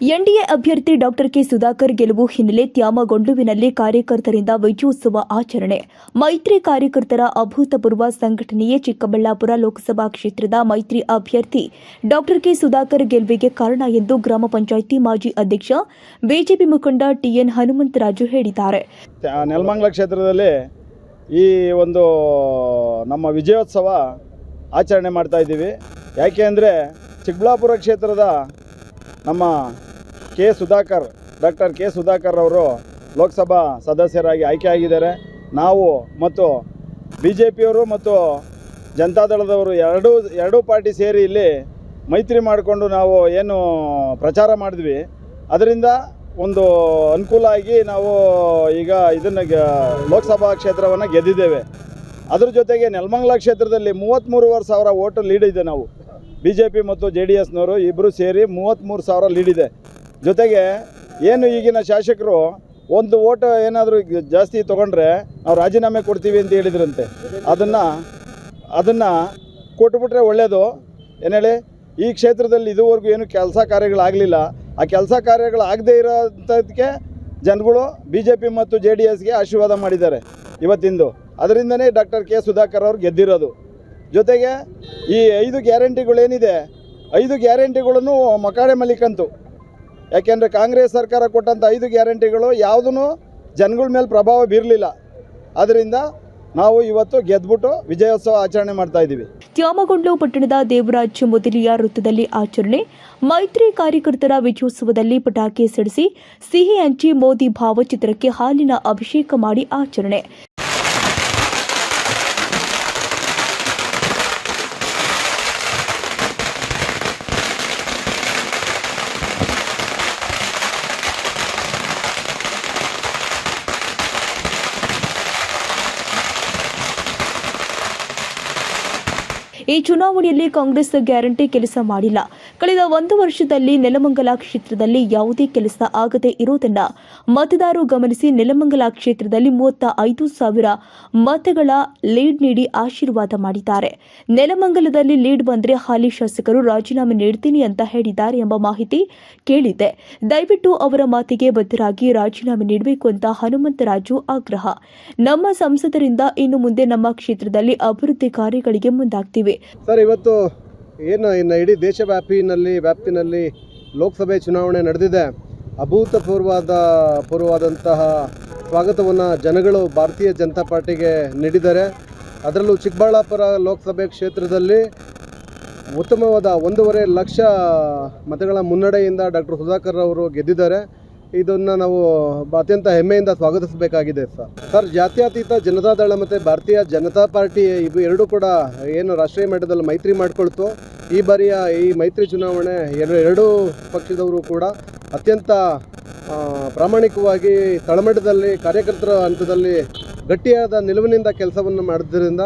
NDA ಅಭ್ಯರ್ಥಿ doctor K Sudhakar ಗೆಲುವು ಹಿನ್ನೆಲೆ ತ್ಯಾಮಗೊಂಡುವಿನಲ್ಲಿ ಕಾರ್ಯಕರ್ತರಿಂದ ವಿಜಯೋತ್ಸವ ಆಚರಣೆ. ಮೈತ್ರಿ ಕಾರ್ಯಕರ್ತರ ಅಭೂತಪೂರ್ವ ಸಂಘಟನೆಯೇ ಚಿಕ್ಕಬಳ್ಳಾಪುರ ಲೋಕಸಭಾ ಕ್ಷೇತ್ರದ ಮೈತ್ರಿ ಅಭ್ಯರ್ಥಿ ಡಾಕ್ಟರ್ ಕೆ ಸುಧಾಕರ್ ಗೆಲುವಿಗೆ ಕಾರಣ ಎಂದು ಗ್ರಾಮ ಪಂಚಾಯಿತಿ ಮಾಜಿ ಅಧ್ಯಕ್ಷ, ಬಿಜೆಪಿ ಮುಖಂಡ ಟಿಎನ್ ಹನುಮಂತರಾಜು ಹೇಳಿದ್ದಾರೆ. ನೆಲಮಂಗಲ ಕ್ಷೇತ್ರದಲ್ಲಿ ಈ ಒಂದು ನಮ್ಮ ವಿಜಯೋತ್ಸವ ಆಚರಣೆ ಮಾಡ್ತಾ ಇದ್ದೀವಿ. ಯಾಕೆ ಚಿಕ್ಕಬಳ್ಳಾಪುರ ಕ್ಷೇತ್ರದ ನಮ್ಮ K Sudhakar, doctor K Sudhakar ಅವರು ಲೋಕಸಭಾ ಸದಸ್ಯರಾಗಿ ಆಯ್ಕೆಯಾಗಿದ್ದಾರೆ ನಾವು ಮತ್ತು ಬಿ ಜೆ ಪಿಯವರು ಮತ್ತು ಜನತಾದಳದವರು ಎರಡೂ ಎರಡೂ ಪಾರ್ಟಿ ಸೇರಿ ಇಲ್ಲಿ ಮೈತ್ರಿ ಮಾಡಿಕೊಂಡು ನಾವು ಏನು ಪ್ರಚಾರ ಮಾಡಿದ್ವಿ. ಅದರಿಂದ ಒಂದು ಅನುಕೂಲ ಆಗಿ ನಾವು ಈಗ ಇದನ್ನು ಲೋಕಸಭಾ ಕ್ಷೇತ್ರವನ್ನು ಗೆದ್ದಿದ್ದೇವೆ. ಅದ್ರ ಜೊತೆಗೆ ನೆಲಮಂಗಲ ಕ್ಷೇತ್ರದಲ್ಲಿ ಮೂವತ್ತ್ಮೂರುವರೆ ಸಾವಿರ ಓಟು ಲೀಡ್ ಇದೆ ನಾವು. ಬಿ ಜೆ ಪಿ ಮತ್ತು ಜೆ ಡಿ ಎಸ್ನವರು ಇಬ್ಬರು ಸೇರಿ ಮೂವತ್ತ್ಮೂರು ಸಾವಿರ ಲೀಡ್ ಇದೆ. ಜೊತೆಗೆ ಏನು ಈಗಿನ ಶಾಸಕರು ಒಂದು ಓಟ್ ಏನಾದರೂ ಜಾಸ್ತಿ ತೊಗೊಂಡ್ರೆ ನಾವು ರಾಜೀನಾಮೆ ಕೊಡ್ತೀವಿ ಅಂತ ಹೇಳಿದ್ರಂತೆ. ಅದನ್ನು ಅದನ್ನು ಕೊಟ್ಬಿಟ್ರೆ ಒಳ್ಳೆಯದು ಏನು ಹೇಳಿ, ಈ ಕ್ಷೇತ್ರದಲ್ಲಿ ಇದುವರೆಗೂ ಏನು ಕೆಲಸ ಕಾರ್ಯಗಳಾಗಲಿಲ್ಲ. ಆ ಕೆಲಸ ಕಾರ್ಯಗಳಾಗದೇ ಇರೋಂಥದ್ದಕ್ಕೆ ಜನಗಳು ಬಿ ಜೆ ಪಿ ಮತ್ತು ಜೆ ಡಿ ಎಸ್ಗೆ ಆಶೀರ್ವಾದ ಮಾಡಿದ್ದಾರೆ ಇವತ್ತಿಂದು. ಅದರಿಂದನೇ ಡಾಕ್ಟರ್ ಕೆ ಸುಧಾಕರ್ ಅವ್ರು ಗೆದ್ದಿರೋದು. ಜೊತೆಗೆ ಈ ಐದು ಗ್ಯಾರಂಟಿಗಳೇನಿದೆ, ಐದು ಗ್ಯಾರಂಟಿಗಳನ್ನು ಮಕಾಡೆ ಮಲಿಕಂತು ಯಾಕೆಂದರೆ ಕಾಂಗ್ರೆಸ್ ಸರ್ಕಾರ ಕೊಟ್ಟಂಥ ಐದು ಗ್ಯಾರಂಟಿಗಳು ಯಾವುದೂ ಜನಗಳ ಮೇಲೆ ಪ್ರಭಾವ ಬೀರಲಿಲ್ಲ. ಅದರಿಂದ ನಾವು ಇವತ್ತು ಗೆದ್ಬಿಟ್ಟು ವಿಜಯೋತ್ಸವ ಆಚರಣೆ ಮಾಡ್ತಾ ಇದ್ದೀವಿ. ತ್ಯಾಮಗೊಂಡ್ಲು ಪಟ್ಟಣದ ದೇವರಾಜ್ ಮೊದಲಿಯ ವೃತ್ತದಲ್ಲಿ ಆಚರಣೆ, ಮೈತ್ರಿ ಕಾರ್ಯಕರ್ತರ ವಿಜಯೋತ್ಸವದಲ್ಲಿ ಪಟಾಕಿ ಸಿಡಿಸಿ ಸಿಹಿ ಹಂಚಿ ಮೋದಿ ಭಾವಚಿತ್ರಕ್ಕೆ ಹಾಲಿನ ಅಭಿಷೇಕ ಮಾಡಿ ಆಚರಣೆ. ಈ ಚುನಾವಣೆಯಲ್ಲಿ ಕಾಂಗ್ರೆಸ್ ಗ್ಯಾರಂಟಿ ಕೆಲಸ ಮಾಡಿಲ್ಲ. ಕಳೆದ ಒಂದು ವರ್ಷದಲ್ಲಿ ನೆಲಮಂಗಲ ಕ್ಷೇತ್ರದಲ್ಲಿ ಯಾವುದೇ ಕೆಲಸ ಆಗದೇ ಇರುವುದನ್ನು ಮತದಾರರು ಗಮನಿಸಿ ನೆಲಮಂಗಲ ಕ್ಷೇತ್ರದಲ್ಲಿ ಮೂವತ್ತ ಐದು ಸಾವಿರ ಮತಗಳ ಲೀಡ್ ನೀಡಿ ಆಶೀರ್ವಾದ ಮಾಡಿದ್ದಾರೆ. ನೆಲಮಂಗಲದಲ್ಲಿ ಲೀಡ್ ಬಂದರೆ ಹಾಲಿ ಶಾಸಕರು ರಾಜೀನಾಮೆ ನೀಡ್ತೀನಿ ಅಂತ ಹೇಳಿದ್ದಾರೆ ಎಂಬ ಮಾಹಿತಿ ಕೇಳಿದೆ. ದಯವಿಟ್ಟು ಅವರ ಮಾತಿಗೆ ಬದ್ಧರಾಗಿ ರಾಜೀನಾಮೆ ನೀಡಬೇಕು ಅಂತ ಹನುಮಂತರಾಜು ಆಗ್ರಹ. ನಮ್ಮ ಸಂಸದರಿಂದ ಇನ್ನು ಮುಂದೆ ನಮ್ಮ ಕ್ಷೇತ್ರದಲ್ಲಿ ಅಭಿವೃದ್ಧಿ ಕಾರ್ಯಗಳಿಗೆ ಮುಂದಾಗ್ತಿವೆ. ಏನು ಇನ್ನು ಇಡೀ ದೇಶವ್ಯಾಪಿನಲ್ಲಿ, ವ್ಯಾಪ್ತಿನಲ್ಲಿ ಲೋಕಸಭೆ ಚುನಾವಣೆ ನಡೆದಿದೆ. ಅಭೂತಪೂರ್ವದ ಪೂರ್ವವಾದಂತಹ ಸ್ವಾಗತವನ್ನು ಜನಗಳು ಭಾರತೀಯ ಜನತಾ ಪಾರ್ಟಿಗೆ ನೀಡಿದ್ದಾರೆ. ಅದರಲ್ಲೂ ಚಿಕ್ಕಬಳ್ಳಾಪುರ ಲೋಕಸಭೆ ಕ್ಷೇತ್ರದಲ್ಲಿ ಉತ್ತಮವಾದ ಒಂದೂವರೆ ಲಕ್ಷ ಮತಗಳ ಮುನ್ನಡೆಯಿಂದ ಡಾಕ್ಟರ್ ಸುಧಾಕರ್ ಅವರು ಗೆದ್ದಿದ್ದಾರೆ. ಇದನ್ನು ನಾವು ಅತ್ಯಂತ ಹೆಮ್ಮೆಯಿಂದ ಸ್ವಾಗತಿಸಬೇಕಾಗಿದೆ, ಸರ್. ಸರ್, ಜಾತ್ಯತೀತ ಜನತಾದಳ ಮತ್ತು ಭಾರತೀಯ ಜನತಾ ಪಾರ್ಟಿ, ಇವು ಎರಡೂ ಕೂಡ ಏನು ರಾಷ್ಟ್ರೀಯ ಮಟ್ಟದಲ್ಲಿ ಮೈತ್ರಿ ಮಾಡಿಕೊಳ್ತು. ಈ ಬಾರಿಯ ಈ ಮೈತ್ರಿ ಚುನಾವಣೆ ಎರಡು, ಎರಡೂ ಪಕ್ಷದವರು ಕೂಡ ಅತ್ಯಂತ ಪ್ರಾಮಾಣಿಕವಾಗಿ ತಳಮಟ್ಟದಲ್ಲಿ ಕಾರ್ಯಕರ್ತರ ಹಂತದಲ್ಲಿ ಗಟ್ಟಿಯಾದ ನಿಲುವಿನಿಂದ ಕೆಲಸವನ್ನು ಮಾಡಿದ್ರಿಂದ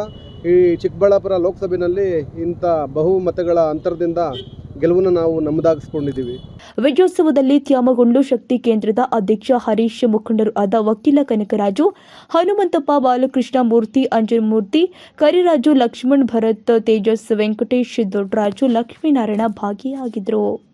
ಈ ಚಿಕ್ಕಬಳ್ಳಾಪುರ ಲೋಕಸಭೆಯಲ್ಲಿ ಇಂಥ ಬಹುಮತಗಳ ಅಂತರದಿಂದ ಗೆಲುವನ್ನು ನಾವು ನಮ್ಮದಾಗಿಸ್ಕೊಂಡಿದ್ದೀವಿ. ವಿಜಯೋತ್ಸವದಲ್ಲಿ ತ್ಯಾಮಗೊಂಡು ಶಕ್ತಿ ಕೇಂದ್ರದ ಅಧ್ಯಕ್ಷ ಹರೀಶ್ ಮುಖಂಡರು ಆದ ವಕೀಲ ಕನಕರಾಜು, ಹನುಮಂತಪ್ಪ ಬಾಲಕೃಷ್ಣ ಮೂರ್ತಿ ಅಂಜನಮೂರ್ತಿ ಕರಿರಾಜು ಲಕ್ಷ್ಮಣ್ ಭರತ್, ತೇಜಸ್ ವೆಂಕಟೇಶ್, ದೊಡ್ಡರಾಜು ಲಕ್ಷ್ಮೀನಾರಾಯಣ ಭಾಗಿಯಾಗಿದ್ದರು.